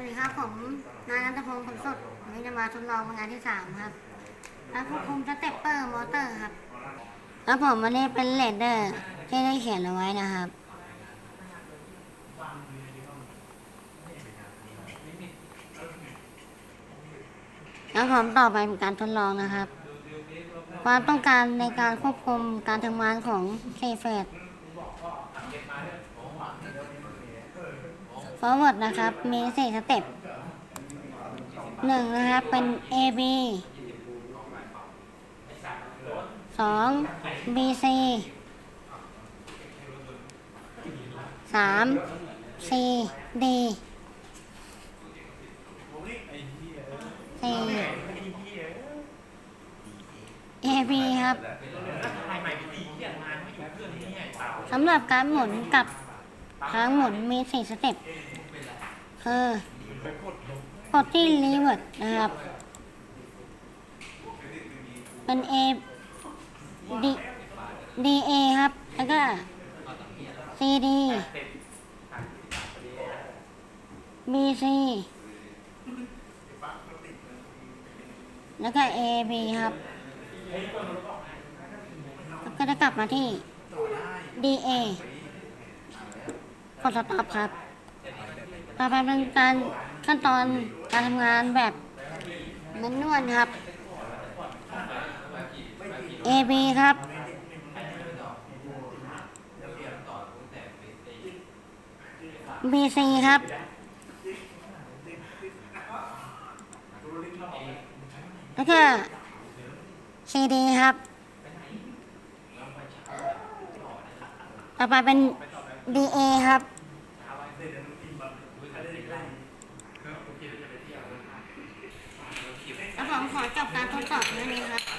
วัสดีครับผมนายนันทพงศ์ผลสดวันนี้จะมาทดลองงานที่สามครับ แล้วควบคุมสเต็ปเปอร์มอเตอร์ครับ แล้วผมวันนี้เป็นเลดเดอร์ที่ได้เขียนเอาไว้นะครับแล้วผมต่อไปเป็นการทดลองนะครับ ความต้องการในการควบคุมการทำงานของเคเฟส forward นะครับ มีสี่สเต็ปหนึ่งนะครับ เป็น A B สอง B C สาม C D สี่ A B ครับสำหรับการหมุนกับ ทางหมุนมีสี่สเต็ปคือกดที่รีเวิร์ดนะครับ เป็น A D D A ครับ แล้วก็ C D B C แล้วก็ A B ครับแล้วก็จะกลับมาที่ D A กดสต็อปครับต่อไปเป็นการขั้นตอนการทำงานแบบแมนนวลครับ A B ครับ B C ครับ แล้วก็ C D ครับ ต่อไปเป็น BA ครับ แล้วผมขอจบการทดสอบเท่านี้ครับ